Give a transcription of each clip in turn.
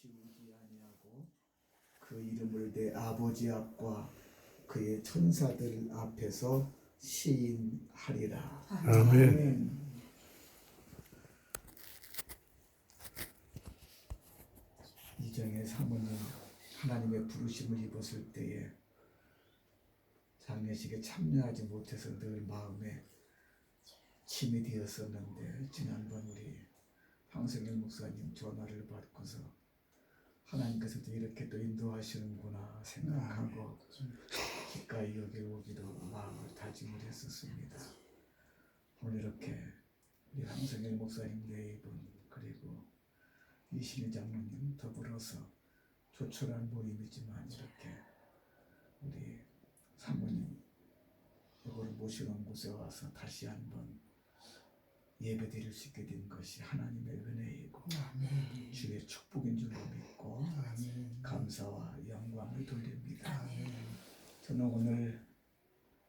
지우지 아니하고 그 이름을 내 아버지 앞과 그의 천사들 앞에서 시인하리라. 아멘. 이정의 사모님 하나님의 부르심을 입었을 때에 장례식에 참여하지 못해서 늘 마음에 침이 되었었는데 지난번 우리 황성일 목사님 전화를 받고서 하나님께서도 이렇게 또 인도하시는구나 생각하고 기꺼이 여기 오기로 마음을 다짐을 했었습니다. 오늘 이렇게 우리 황성일 목사님 네 분 그리고 이신희 장로님 더불어서 조촐한 모임이지만 이렇게 우리 사모님 이거를 모시는 곳에 와서 다시 한번 예배 드릴 수 있게 된 것이 하나님의 은혜이고. 주의 축복인. 감사와 영광을 돌립니다. 아멘. 저는 오늘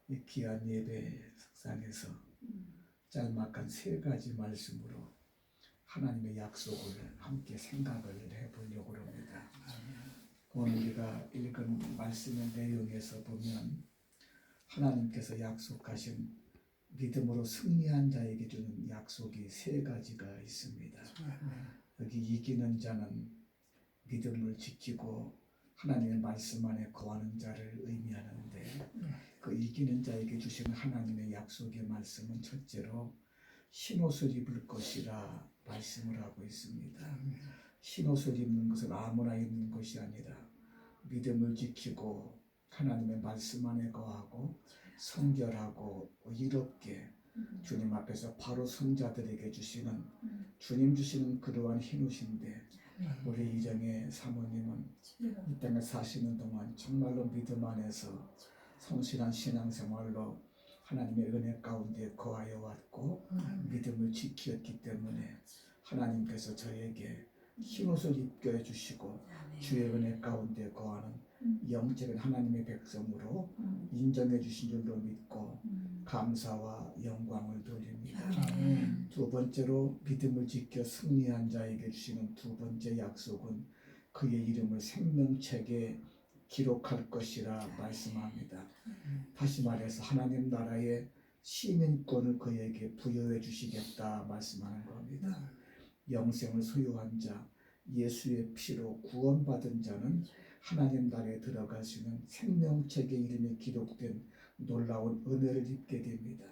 이 귀한 예배 석상에서 짤막한 세 가지 말씀으로 하나님의 약속을 함께 생각을 해보려고 합니다. 오늘 우리가 읽은 말씀의 내용에서 보면 하나님께서 약속하신 믿음으로 승리한 자에게 주는 약속이 세 가지가 있습니다. 여기 이기는 자는 믿음을 지키고 하나님의 말씀 안에 거하는 자를 의미하는데 그 이기는 자에게 주시는 하나님의 약속의 말씀은 첫째로 흰옷을 입을 것이라 말씀을 하고 있습니다. 흰옷을 입는 것은 아무나 입는 것이 아니라 믿음을 지키고 하나님의 말씀 안에 거하고 성결하고 의롭게 주님 앞에서 바로 선자들에게 주시는 주님 주시는 그러한 흰옷인데 우리 이정의 사모님은 이 땅에 사시는 동안 정말로 믿음 안에서 성실한 신앙생활로 하나님의 은혜 가운데 거하여 왔고 믿음을 지키었기 때문에 하나님께서 저에게 흰옷을 입게 해주시고 주의 은혜 가운데 거하는 영적인 하나님의 백성으로 인정해 주신 줄로 믿고 감사와 영광을 돌립니다. 두 번째로 믿음을 지켜 승리한 자에게 주시는 두 번째 약속은 그의 이름을 생명책에 기록할 것이라 말씀합니다. 다시 말해서 하나님 나라의 시민권을 그에게 부여해 주시겠다 말씀하는 겁니다. 영생을 소유한 자, 예수의 피로 구원받은 자는 하나님 나라에 들어갈 수 있는 생명책의 이름이 기록된 놀라운 은혜를 입게 됩니다.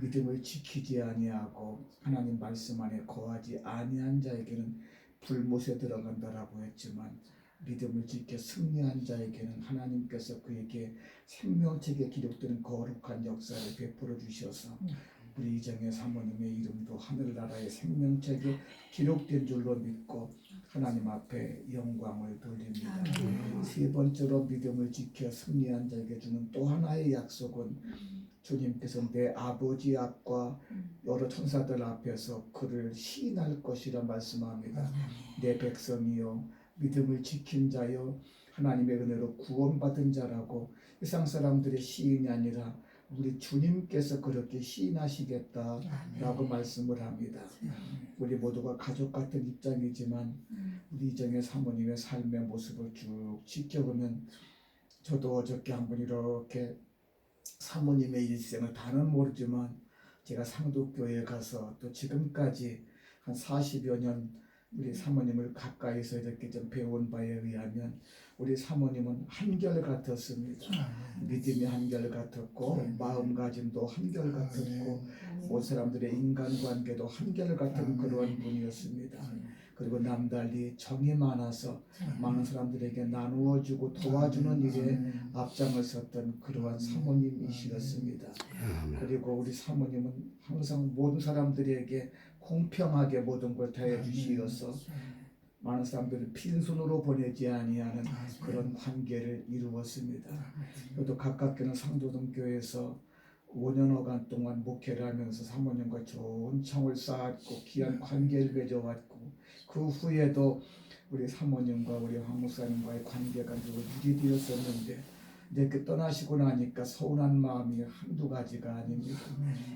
믿음을 지키지 아니하고 하나님 말씀 안에 거하지 아니한 자에게는 불못에 들어간다라고 했지만 믿음을 지켜 승리한 자에게는 하나님께서 그에게 생명책에 기록된 거룩한 역사를 베풀어 주셔서 우리 이정의 사모님의 이름도 하늘나라의 생명책에 기록된 줄로 믿고 하나님 앞에 영광을 돌립니다. 세 번째로 믿음을 지켜 승리한 자에게 주는 또 하나의 약속은 주님께서 내 아버지 앞과 여러 천사들 앞에서 그를 시인할 것이라 말씀합니다. 내 백성이요 믿음을 지킨 자요 하나님의 은혜로 구원받은 자라고 세상 사람들의 시인이 아니라 우리 주님께서 그렇게 시인하시겠다라고 말씀을 합니다. 우리 모두가 가족 같은 입장이지만 우리 이정의 사모님의 삶의 모습을 쭉 지켜보면 저도 어저께 한 번 이렇게 사모님의 일생을 다는 모르지만 제가 상도교회에 가서 또 지금까지 한 40여 년 우리 사모님을 가까이서 이렇게 좀 배운 바에 의하면 우리 사모님은 한결 같았습니다. 믿음이 한결 같았고 마음가짐도 한결 같았고 모든 사람들의 인간관계도 한결 같은 그러한 분이었습니다. 그리고 남달리 정이 많아서 많은 사람들에게 나누어 주고 도와주는 일에 앞장을 섰던 그러한 사모님이시었습니다. 그리고 우리 사모님은 항상 모든 사람들에게 공평하게 모든 걸 다해 주시어서 많은 사람들을 빈손으로 보내지 아니하는 그런 관계를 이루었습니다. 저도 가깝게는 상도동 교회에서 5년여간 동안 목회를 하면서 사모님과 좋은 청을 쌓았고 귀한 관계를 맺어왔고 그 후에도 우리 사모님과 우리 황 목사님과의 관계가 늘 유지되었었는데 이렇게 떠나시고 나니까 서운한 마음이 한두 가지가 아닙니다.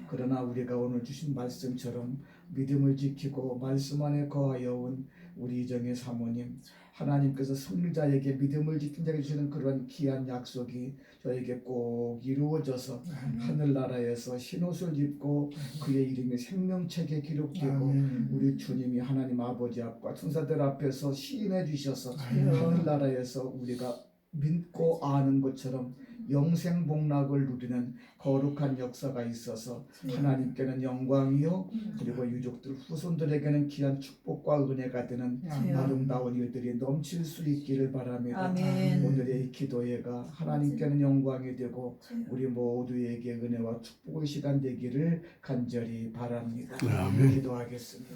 그러나 우리가 오늘 주신 말씀처럼 믿음을 지키고 말씀 안에 거하여 온 우리 이정의 사모님 하나님께서 승리자에게 믿음을 지킨 자에게 주시는 그런 귀한 약속이 저에게 꼭 이루어져서 하늘나라에서 흰옷을 입고 그의 이름이 생명책에 기록되고 아멘. 우리 주님이 하나님 아버지 앞과 천사들 앞에서 시인해 주셔서 아멘. 하늘나라에서 우리가 믿고 아는 것처럼 영생 복락을 누리는 거룩한 역사가 있어서 하나님께는 영광이요 그리고 유족들 후손들에게는 귀한 축복과 은혜가 되는 아멘. 아름다운 일들이 넘칠 수 있기를 바랍니다. 아멘. 오늘의 이 기도회가 하나님께는 영광이 되고 우리 모두에게 은혜와 축복의 시간 되기를 간절히 바랍니다. 아멘. 기도하겠습니다.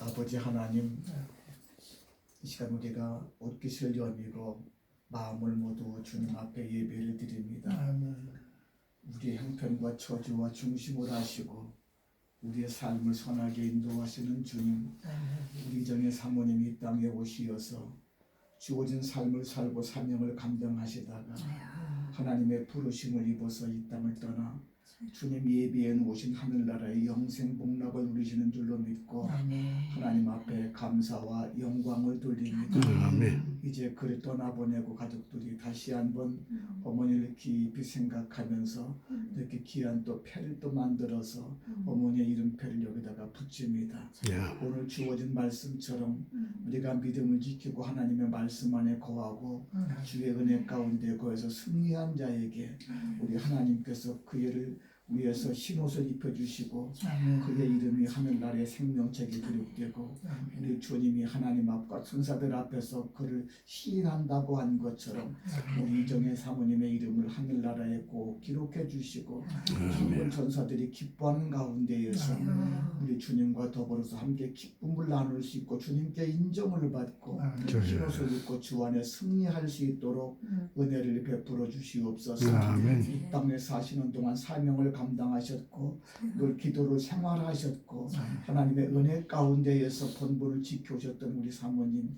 아버지 하나님, 이 시간 우리가 옷깃을 여미고 마음을 모두 주님 앞에 예배를 드립니다. 아멘. 우리의 형편과 처지와 중심을 하시고 우리의 삶을 선하게 인도하시는 주님, 우리 이정의 사모님이 이 땅에 오시어서 주어진 삶을 살고 사명을 감당하시다가 하나님의 부르심을 입어서 이 땅을 떠나 주님 예비에 놓으신 하늘나라의 영생 복락을 누리시는 줄로 믿고 하나님 앞에 감사와 영광을 돌립니다. 아멘. 이제 그를 떠나보내고 가족들이 다시 한번 어머니를 깊이 생각하면서 이렇게 귀한 또 패를 또 만들어서 어머니의 이름패를 여기다가 붙입니다. 야. 오늘 주어진 말씀처럼 우리가 믿음을 지키고 하나님의 말씀 안에 거하고 주의 은혜 가운데 거해서 승리한 자에게 우리 하나님께서 그를 위해서 흰옷을 입혀주시고 그의 이름이 하늘나라의 생명책에 기록되고 우리 주님이 하나님 앞과 천사들 앞에서 그를 시인한다고 한 것처럼 우리 이정의 사모님의 이름을 하늘나라에 꼭 기록해 주시고 모든 천사들이 기뻐하는 가운데에서 우리 주님과 더불어서 함께 기쁨을 나눌 수 있고 주님께 인정을 받고 흰옷을 입고 주 안에 승리할 수 있도록 은혜를 베풀어 주시옵소서. 아멘. 이 땅에 사시는 동안 사명을 감당하셨고 늘 기도로 생활하셨고 하나님의 은혜 가운데에서 본분을 지켜오셨던 우리 사모님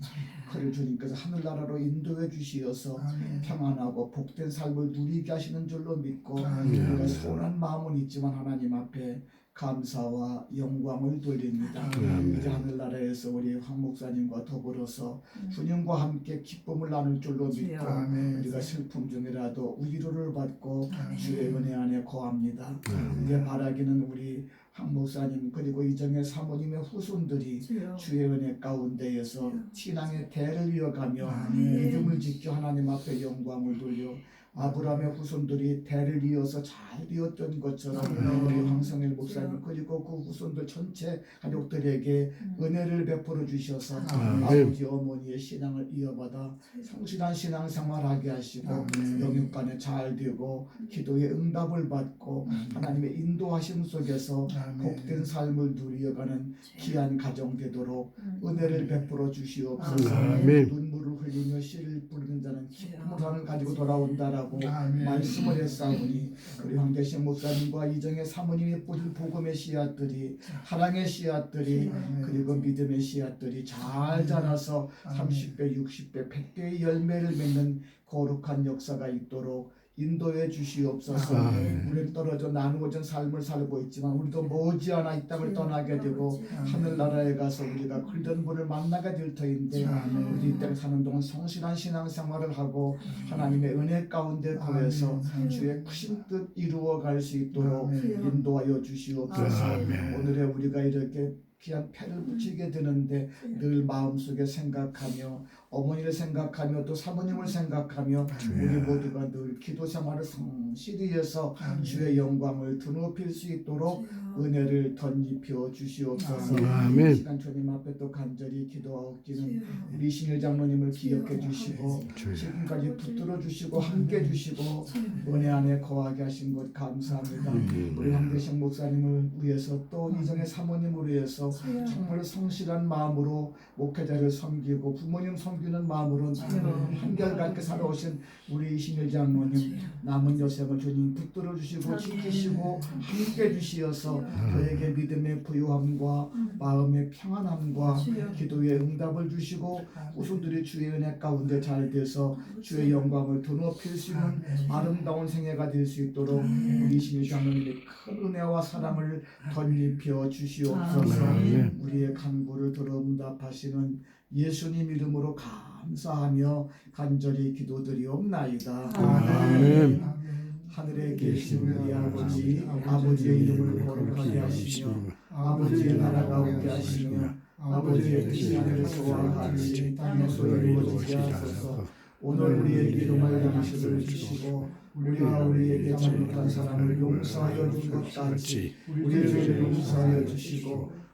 그를 주님께서 하늘나라로 인도해 주시어서 평안하고 복된 삶을 누리게 하시는 줄로 믿고 아멘. 우리가 소원한 마음은 있지만 하나님 앞에 감사와 영광을 돌립니다. 아멘. 이제 하늘나라에서 우리 황 목사님과 더불어서 주님과 함께 기쁨을 나눌 줄로 믿고 아멘. 우리가 슬픔 중이라도 위로를 받고 아멘. 주의 은혜 안에 거합니다. 아멘. 이제 바라기는 우리 황 목사님 그리고 이정의 사모님의 후손들이 주의 은혜 가운데에서 신앙의 대를 이어가며. 믿음을 지켜 하나님 앞에 영광을 돌려 아브라함의 후손들이 대를 이어서 잘 이었던 것처럼 아멘. 우리 황성일 목사님 그리고 그 후손들 전체 가족들에게 은혜를 베풀어 주셔서 아멘. 아버지 어머니의 신앙을 이어받아 성실한 신앙생활하게 하시고. 영육간에 잘 되고 기도의 응답을 받고 하나님의 인도하심 속에서 복된 삶을 누리어가는 귀한 가정 되도록 은혜를 베풀어 주시옵소서 아멘. 눈물을 흘리며 씨를 뿌리 는 자는 기쁨을 가지고 돌아온다라고 아멘. 말씀을 했사오니 우리 황대신 목사님과 이정의 사모님이 뿌린 복음의 씨앗들이 사랑의 씨앗들이 그리고 믿음의 씨앗들이 잘 자라서 30배, 60배, 100배의 열매를 맺는 거룩한 역사가 있도록 인도해 주시옵소서. 아멘. 우리는 떨어져 나누어진 삶을 살고 있지만 우리도 머지않아 이 땅을 떠나게 되고 하늘나라에 가서 우리가 글던 분을 만나게 될 터인데 아멘. 우리 이 땅에 사는 동안 성실한 신앙생활을 하고 하나님의 은혜 가운데 거해서. 주의 크신 뜻 이루어 갈 수 있도록. 인도하여 주시옵소서. 오늘의 우리가 이렇게 귀한 패를 붙이게 되는데 늘 마음속에 생각하며 어머니를 생각하며 또 사모님을 생각하며 우리 모두가 늘 기도 생활을 성실히 해서 아멘. 주의 영광을 드높일 수 있도록 은혜를 덧입혀 주시옵소서. 아멘. 이 시간 주님 앞에 또 간절히 기도하옵기는 우리 신일 장로님을 기억해 주시고 지금까지 붙들어 주시고 함께 주시고 은혜 안에 거하게 하신 것 감사합니다. 우리 황대식 목사님을 위해서 또 이정의 사모님을 위해서 주시옵소서 정말 성실한 마음으로 목회자를 섬기고 부모님 섬기는 마음으로 한결같게 살아오신 우리 이신일 장로님 남은 여생을 주님 붙들어 주시고 지키시고 함께 주시어서 저에게 믿음의 부유함과 마음의 평안함과 기도의 응답을 주시고 후손들이 주의 은혜 가운데 잘 돼서 주의 영광을 더 높일 수 있는 아름다운 생애가 될 수 있도록 우리 신일 장로님의 큰 은혜와 사랑을 덧입혀 주시옵소서 아멘. 우리의 간구를 들어 응답하시는 예수님 이름으로 감사하며 간절히 기도드리옵나이다. 아멘. 하늘에 계신 우리 아버지 아버지의 이름을 거룩하게 하시며 아버지의 나라가 오게 하시며 아버지의 뜻이 하늘에서와 같이 땅에서 이루어지게 하소서 오늘 우리에게 일용할 양식을 주시고 우리가 우리에게 잘못한 사람을 용서하여 준 것 같이 우리의 죄를 용서하여 주시고